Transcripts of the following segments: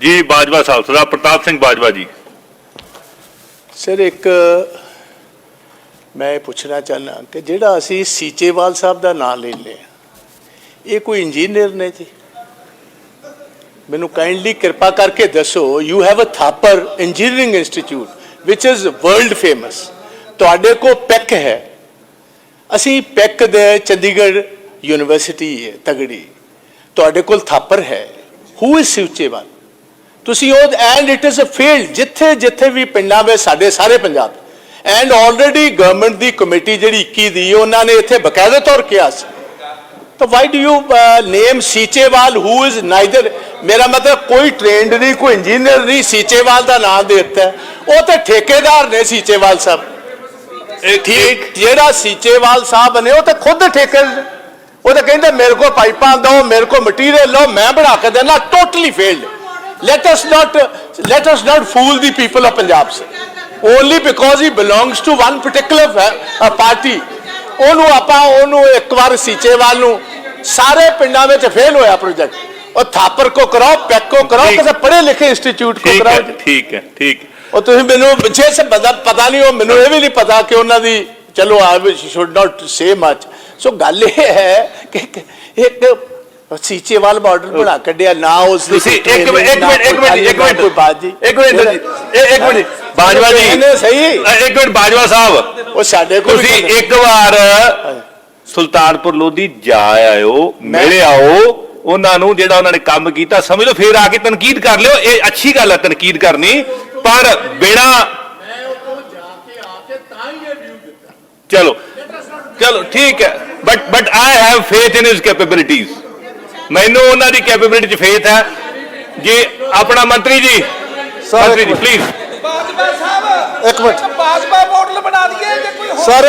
ਜੀ, ਬਾਜਵਾ ਸਾਹਿਬ ਸਰਦਾਰ ਪ੍ਰਤਾਪ ਸਿੰਘ ਬਾਜਵਾ ਜੀ। ਸਰ, ਇੱਕ ਮੈਂ ਇਹ ਪੁੱਛਣਾ ਚਾਹੁੰਦਾ ਕਿ ਜਿਹੜਾ ਅਸੀਂ ਸੀਚੇਵਾਲ ਸਾਹਿਬ ਦਾ ਨਾਮ ਲੈ ਹਾਂ ਇਹ ਕੋਈ ਇੰਜੀਨੀਅਰ ਨਹੀਂ ਜੀ? ਮੈਨੂੰ ਕਾਈਂਡਲੀ ਕਿਰਪਾ ਕਰਕੇ ਦੱਸੋ you have a Thapar engineering institute which is world famous ਤੁਹਾਡੇ ਕੋ ਪੈਕ ਹੈ। ਅਸੀਂ ਪੈਕ ਦੇ ਚੰਡੀਗੜ੍ਹ ਯੂਨੀਵਰਸਿਟੀ ਹੈ ਤਗੜੀ। ਤੁਹਾਡੇ ਕੋਲ ਥਾਪਰ ਹੈ। Who is Seechewal? ਤੁਸੀਂ ਉਹ and it is a field ਜਿੱਥੇ ਜਿੱਥੇ ਵੀ ਪਿੰਡਾਂ ਵਿੱਚ ਸਾਡੇ ਸਾਰੇ ਪੰਜਾਬ ਐਂਡ ਆਲਰੇਡੀ ਗਵਰਨਮੈਂਟ ਦੀ ਕਮੇਟੀ ਜਿਹੜੀ 21 ਦੀ ਉਹਨਾਂ ਨੇ ਇੱਥੇ ਬਕਾਇਦਾ ਤੌਰ ਕਿਹਾ ਸੀ। ਤਾਂ why do you name Seechewal who is neither ਮੇਰਾ ਮਤਲਬ ਕੋਈ ਟ੍ਰੇਨਡ ਨਹੀਂ ਕੋਈ ਇੰਜੀਨੀਅਰ ਨਹੀਂ ਸੀਚੇਵਾਲ ਦਾ ਨਾਮ ਦੇ ਦਿੱਤਾ। ਉਹ ਤੇ ਠੇਕੇਦਾਰ ਨੇ ਸੀਚੇਵਾਲ ਸਾਹਿਬ। ਠੀਕ ਜਿਹੜਾ ਸੀਚੇਵਾਲ ਸਾਹਿਬ ਨੇ ਉਹ ਤਾਂ ਖੁਦ ਠੇਕੇ ਉਹ ਤਾਂ ਕਹਿੰਦੇ ਮੇਰੇ ਕੋਲ ਪਾਈਪਾਂ ਦਿਓ ਮੇਰੇ ਕੋਲ ਮਟੀਰੀਅਲ ਲਓ ਮੈਂ ਬਣਾ ਕੇ ਦੇਣਾ totally failed let us not let us not fool the people of punjab sir. only because he belongs to one particular uh, party ਉਹਨੂੰ ਆਪਾਂ ਉਹਨੂੰ ਇੱਕ ਵਾਰ ਸੀਚੇਵਾਲ ਨੂੰ ਸਾਰੇ ਪਿੰਡਾਂ ਵਿੱਚ ਫੇਲ ਹੋਇਆ ਪ੍ਰੋਜੈਕਟ ਉਹ ਥਾਪਰ ਕੋ ਕਰਾਓ ਪੈਕ ਕੋ ਕਰਾਓ। ਕਿਸੇ ਪੜ੍ਹੇ ਲਿਖੇ ਇੰਸਟੀਚਿਊਟ ਕੋ ਕਰਾਓ। ਠੀਕ ਹੈ ਠੀਕ। ਉਹ ਤੁਸੀਂ ਮੈਨੂੰ ਪਿੱਛੇ ਸੇ ਪਤਾ ਨਹੀਂ ਉਹ ਮੈਨੂੰ ਇਹ ਵੀ ਨਹੀਂ ਪਤਾ ਕਿ ਉਹਨਾਂ ਦੀ ਚਲੋ ਆਈ should not say much so ਗੱਲ ਇਹ ਹੈ ਕਿ ਕਿ ਇੱਕ ਸੀਚੇਵਾਲ ਮਾਡਲ ਬਣਾ ਕੱਢਿਆ ਨਾ ਉਸ ਦੀ ਤੁਸੀਂ ਇੱਕ ਮਿੰਟ ਇੱਕ ਮਿੰਟ ਇੱਕ ਮਿੰਟ ਇੱਕ ਮਿੰਟ। ਇੱਕ ਮਿੰਟ ਜੀ ਇਹ- ਇੱਕ ਮਿੰਟ ਬਾਜਵਾ ਜੀ। ਇਹਨੇ ਸਹੀ। ਇੱਕ ਮਿੰਟ ਬਾਜਵਾ ਸਾਹਿਬ। ਉਹ ਸਾਡੇ ਕੋਲ ਤੁਸੀਂ ਇੱਕ ਵਾਰ ਸੁਲਤਾਨਪੁਰ ਲੋਧੀ ਜਾ ਆਇਓ ਮਿਲ ਆਓ। ਉਹਨਾਂ ਨੂੰ ਜਿਹੜਾ ਉਹਨਾਂ ਨੇ ਕੰਮ ਕੀਤਾ ਸਮਝ ਲਓ ਫੇਰ ਆ ਕੇ ਤਨਕੀਦ ਕਰ ਲਿਓ। ਇਹ ਅੱਛੀ ਗੱਲ ਹੈ ਤਨਕੀਦ ਕਰਨੀ। ਪਰ ਬਿਨਾ ਚਲੋ। ਚਲੋ ਠੀਕ ਹੈ। But but I have faith in his capabilities ਮੈਨੂੰ ਉਹਨਾਂ ਦੀ ਕੈਪੇਬਿਲਿਟੀ 'ਚ ਫੇਥ ਹੈ। ਜੀ ਆਪਣਾ ਮੰਤਰੀ ਜੀ। ਸਰ, ਮੰਤਰੀ ਜੀ। ਪਲੀਜ਼ ਬਾਜਵਾ ਸਾਹਿਬ ਇੱਕ ਮਿੰਟ। ਬਾਜਵਾ ਮਾਡਲ ਬਣਾ ਦਈਏ ਜੇ ਕੋਈ ਸਰ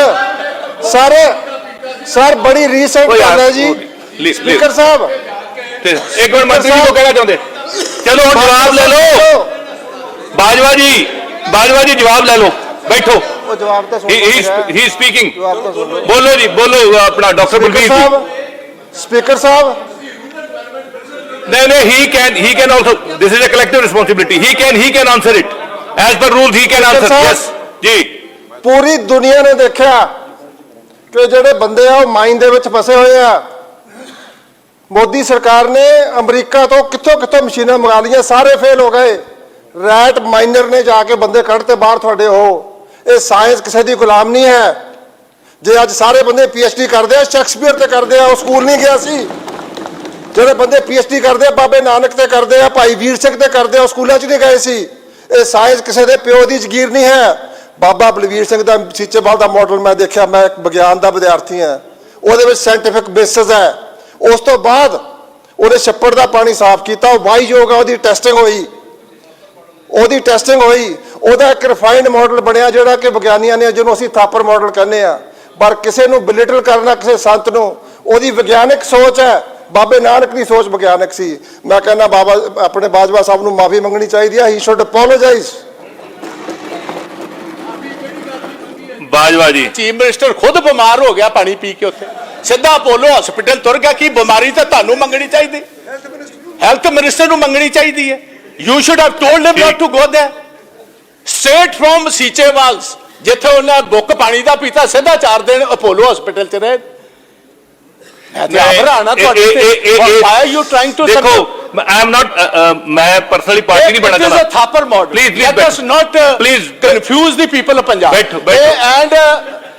ਸਰ ਸਰ ਬੜੀ ਰੀਸੈਂਟ ਗੱਲ ਹੈ ਜੀ। ਸਪੀਕਰ। ਸਾਹਿਬ। ਤੇ ਇੱਕ ਮਿੰਟ ਮੰਤਰੀ ਜੀ ਕੋ ਕਹਿਣਾ ਚਾਹੁੰਦੇ। ਚਲੋ ਹੁਣ ਜਵਾਬ ਲੈ ਲਓ। ਬਾਜਵਾ ਜੀ ਬਾਜਵਾ ਜੀ ਜਵਾਬ ਲੈ ਲਓ। ਬੈਠੋ। ਉਹ ਜਵਾਬ ਤਾਂ ਸੁਣ ਹੀ। ਸਪੀਕਿੰਗ ਬੋਲੋ ਜੀ ਬੋਲੋ ਆਪਣਾ ਡਾਕਟਰ ਬਲਬੀਰ ਜੀ। ਸਾਹਿਬ ਸਪੀਕਰ ਸਾਹਿਬ। ਨਹੀਂ he can he can also this is a collective responsibility. He can he can answer it. As per rules he can answer. Sahib. yes. ਜੀ ਪੂਰੀ ਦੁਨੀਆ ਨੇ ਦੇਖਿਆ ਕਿ ਜਿਹੜੇ ਬੰਦੇ ਆ ਉਹ ਮਾਈਨ ਦੇ ਵਿੱਚ ਫਸੇ ਹੋਏ ਆ। ਮੋਦੀ ਸਰਕਾਰ ਨੇ ਅਮਰੀਕਾ ਤੋਂ ਕਿੱਥੋਂ ਕਿੱਥੋਂ ਮਸ਼ੀਨਾਂ ਮੰਗਾ ਲਈਆਂ ਸਾਰੇ ਫੇਲ ਹੋ ਗਏ। ਰੈਟ ਮਾਈਨਰ ਨੇ ਜਾ ਕੇ ਬੰਦੇ ਕੱਢਤੇ ਬਾਹਰ ਤੁਹਾਡੇ ਉਹ। ਇਹ ਸਾਇੰਸ ਕਿਸੇ ਦੀ ਗੁਲਾਮ ਨਹੀਂ ਹੈ। ਜੇ ਅੱਜ ਸਾਰੇ ਬੰਦੇ ਪੀਐਚਡੀ ਕਰਦੇ ਆ ਸ਼ੈਕਸਪੀਅਰ ਤੇ ਕਰਦੇ ਆ ਉਹ ਸਕੂਲ ਨਹੀਂ ਗਿਆ ਸੀ। ਜਿਹੜੇ ਬੰਦੇ ਪੀਐਚਡੀ ਕਰਦੇ ਆ, ਬਾਬੇ ਨਾਨਕ ਤੇ ਕਰਦੇ ਆ, ਭਾਈ ਵੀਰ ਸਿੰਘ ਤੇ ਕਰਦੇ ਆ, ਉਹ ਸਕੂਲਾਂ 'ਚ ਨਹੀਂ ਗਏ ਸੀ। ਇਹ ਸਾਇੰਸ ਕਿਸੇ ਦੇ ਪਿਓ ਦੀ ਜ਼ਗੀਰ ਨਹੀਂ ਹੈ। ਬਾਬਾ ਬਲਵੀਰ ਸਿੰਘ ਦਾ ਸੀਚੇਵਾਲ ਦਾ ਮਾਡਲ ਮੈਂ ਦੇਖਿਆ, ਮੈਂ ਇੱਕ ਵਿਗਿਆਨ ਦਾ ਵਿਦਿਆਰਥੀ ਹਾਂ। ਉਹਦੇ ਵਿੱਚ ਸਾਇੰਟੀਫਿਕ ਬੇਸਿਸ ਹੈ। ਉਸ ਤੋਂ ਬਾਅਦ ਉਹਦੇ ਛੱਪੜ ਦਾ ਪਾਣੀ ਸਾਫ਼ ਕੀਤਾ, ਉਹ ਵਾਈਯੋਗ ਆ, ਉਹਦੀ ਟੈਸਟਿੰਗ ਹੋਈ। ਉਹਦੀ ਟੈਸਟਿੰਗ ਹੋਈ। ਉਹਦਾ ਇੱਕ ਰਿਫਾਈਨਡ ਮਾਡਲ ਬਣਿਆ, ਜਿਹੜਾ ਕਿ ਵਿਗਿਆਨੀਆਂ ਨੇ, ਜਿਹਨੂੰ ਅਸੀਂ ਥਾਪਰ ਮਾਡਲ ਕਹਿੰਦੇ ਆ ਪਰ ਕਿਸੇ ਨੂੰ ਬਿਲਿਟਲ ਕਰਨਾ, ਕਿਸੇ ਸੰਤ ਨੂੰ, ਉਹਦੀ ਵਿਗਿਆਨਿਕ ਸੋਚ ਹੈ। ਬਾਬੇ ਨਾਨਕ ਦੀ ਸੋਚ ਵਿਗਿਆਨਿਕ ਸੀ। ਮੈਂ ਕਹਿੰਦਾ ਬਾਬਾ ਆਪਣੇ ਬਾਜਵਾ ਸਾਹਿਬ ਨੂੰ ਮਾਫੀ ਮੰਗਣੀ ਚਾਹੀਦੀ ਹੈ ਹੀ ਸ਼ੁੱਡ ਅਪੋਲੋਜਾਈਜ਼ ਬਾਜਵਾ ਜੀ। ਚੀਫ ਮਿਨਿਸਟਰ ਖੁਦ ਬਿਮਾਰ ਹੋ ਗਿਆ ਪਾਣੀ ਪੀ ਕੇ ਉੱਥੇ। ਸਿੱਧਾ ਅਪੋਲੋ ਹਸਪੀਟਲ ਤੁਰ ਗਿਆ। ਕੀ ਬਿਮਾਰੀ ਤਾਂ ਤੁਹਾਨੂੰ ਮੰਗਣੀ ਚਾਹੀਦੀ? ਹੈਲਥ ਮਿਨਿਸਟਰ ਨੂੰ ਮੰਗਣੀ ਚਾਹੀਦੀ ਹੈ। You should have told him not to go there straight from Seechewal's ਜਿੱਥੇ ਉਹਨਾਂ ਬੁੱਕ ਪਾਣੀ ਦਾ ਪੀਤਾ ਸਿੱਧਾ ਚਾਰ ਦਿਨ ਅਪੋਲੋ ਹਸਪੀਟਲ ਚ ਰਹੇ। ਮੈਂ ਤੇ ਆਭਰਾਣਾ ਤੁਹਾਡੇ ਤੇ ਵਾਈ ਯੂ ਟ੍ਰਾਈਂਗ ਟੂ ਦੇਖੋ ਆਈ ਐਮ ਨਾਟ ਮੈਂ ਪਰਸਨਲੀ ਪਾਰਟੀ ਨਹੀਂ ਬਣਨਾ It is a ਚਾਹੁੰਦਾ thapper model. Please, please, Let bੈਠੋ। us not Please, confuse the people of Punjab. ਬੈਠੋ, ਬੈਠੋ। ਇਹ and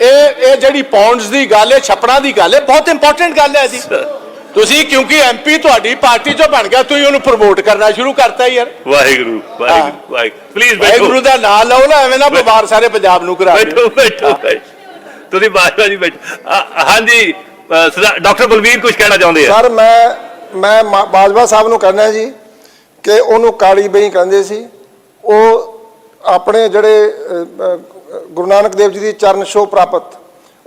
ਇਹ ਇਹ ਜਿਹੜੀ ਪੌਂਡਸ ਦੀ ਗੱਲ ਹੈ ਛਪੜਾ ਦੀ ਗੱਲ ਹੈ ਬਹੁਤ ਇੰਪੋਰਟੈਂਟ ਗੱਲ ਹੈ ਜੀ ਤੁਸੀਂ ਕਿਉਂਕਿ ਐਮਪੀ ਤੁਹਾਡੀ ਪਾਰਟੀ ਚੋਂ ਬਣ ਗਿਆ ਤੁਸੀਂ ਉਹਨੂੰ ਪ੍ਰਮੋਟ ਕਰਨਾ ਸ਼ੁਰੂ ਕਰਤਾ ਯਾਰ ਵਾਹਿਗੁਰੂ ਵਾਹਿਗੁਰੂ ਵਾਹਿਗੁਰੂ ਪਲੀਜ਼ ਬੈਠੋ ਵਾਹਿਗੁਰੂ ਦਾ ਨਾਮ ਲਓ ਨਾ ਐਵੇਂ ਨਾ ਬਿਮਾਰ ਸਾਰੇ ਪੰਜਾਬ ਨੂੰ ਕਰਾ ਬੈਠੋ ਦਿਓ ਬੈਠੋ ਬੈਠੋ। ਤੁਸੀਂ ਬਾਜਵਾ ਜੀ ਬੈਠੋ ਅ, ਹਾਂਜੀ ਅ, ਸਰਦਾਰ ਡਾਕਟਰ ਬਲਵੀਰ ਕੁਝ ਕਹਿਣਾ ਚਾਹੁੰਦੇ ਆ? ਸਰ ਮੈਂ ਮੈਂ ਮਾ- ਬਾਜਵਾ ਸਾਹਿਬ ਨੂੰ ਕਹਿੰਦਾ ਜੀ ਕਿ ਉਹਨੂੰ ਕਾਲੀ ਬਈ ਕਹਿੰਦੇ ਸੀ। ਉਹ ਆਪਣੇ ਜਿਹੜੇ ਅ, ਅ, ਗੁਰੂ ਨਾਨਕ ਦੇਵ ਜੀ ਦੀ ਚਰਨ ਛੋਹ ਪ੍ਰਾਪਤ।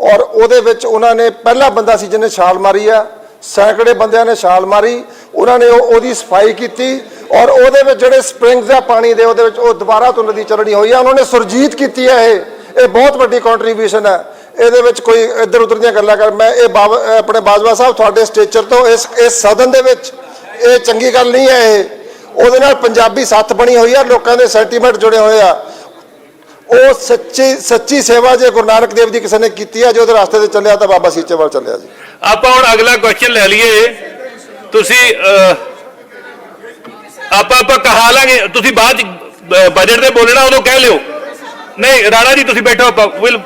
ਔਰ ਉਹਦੇ ਵਿੱਚ ਉਹਨਾਂ ਨੇ ਪਹਿਲਾ ਬੰਦਾ ਸੀ ਜਿਹਨੇ ਛਾਲ ਮਾਰੀ ਆ। ਸੈਂਕੜੇ ਬੰਦਿਆਂ ਨੇ ਛਾਲ ਮਾਰੀ। ਉਹਨਾਂ ਨੇ ਉਹ- ਉਹਦੀ ਸਫ਼ਾਈ ਕੀਤੀ। ਔਰ ਉਹਦੇ ਵਿੱਚ ਜਿਹੜੇ ਸਪ੍ਰਿੰਗਸ ਆ ਪਾਣੀ ਦੇ ਉਹਦੇ ਵਿੱਚ ਉਹ ਦੁਬਾਰਾ ਤੋਂ ਨਦੀ ਚੱਲਣੀ ਹੋਈ ਆ। ਉਹਨਾਂ ਨੇ ਸੁਰਜੀਤ ਕੀਤੀ ਹੈ ਇਹ। ਇਹ ਬਹੁਤ ਵੱਡੀ ਕੰਟਰੀਬਿਊਸ਼ਨ ਹੈ ਇਹਦੇ ਵਿੱਚ ਕੋਈ ਇੱਧਰ ਉੱਧਰ ਦੀਆਂ ਗੱਲਾਂ ਕਰ, ਮੈਂ ਇਹ ਬਾਬ- ਆਪਣੇ ਬਾਜਵਾ ਸਾਹਿਬ ਤੁਹਾਡੇ ਸਟੇਚਰ ਤੋਂ ਇਸ ਇਸ ਸਦਨ ਦੇ ਵਿੱਚ ਇਹ ਚੰਗੀ ਗੱਲ ਨਹੀਂ ਹੈ ਇਹ। ਉਹਦੇ ਨਾਲ ਪੰਜਾਬੀ ਸੱਥ ਬਣੀ ਹੋਈ ਆ, ਲੋਕਾਂ ਦੇ ਸੈਂਟੀਮੈਂਟ ਜੁੜੇ ਹੋਏ ਆ। ਉਹ ਸੱਚੀ ਸੱਚੀ ਸੇਵਾ ਜੇ ਗੁਰੂ ਨਾਨਕ ਦੇਵ ਜੀ ਕਿਸੇ ਨੇ ਕੀਤੀ ਆ, ਜੇ ਉਹਦੇ ਰਸਤੇ ਤੇ ਚੱਲਿਆ ਤਾਂ ਬਾਬਾ ਸੀਚੇਵਾਲ ਚੱਲਿਆ ਜੀ। ਆਪਾਂ ਹੁਣ ਅਗਲਾ ਕੁਐਸਚਨ ਲੈ ਲਈਏ। ਤੁਸੀਂ ਆਪਾਂ ਆਪਾਂ ਕਹਾ ਲਾਂਗੇ। ਤੁਸੀਂ ਬਾਅਦ ਬਜਟ ਤੇ ਬੋਲਣਾ, ਉਦੋਂ ਕਹਿ ਲਿਓ। ਨਹੀਂ, ਰਾਣਾ ਜੀ, ਤੁਸੀਂ ਬੈਠੋ ਆਪਾਂ ਵਿਲ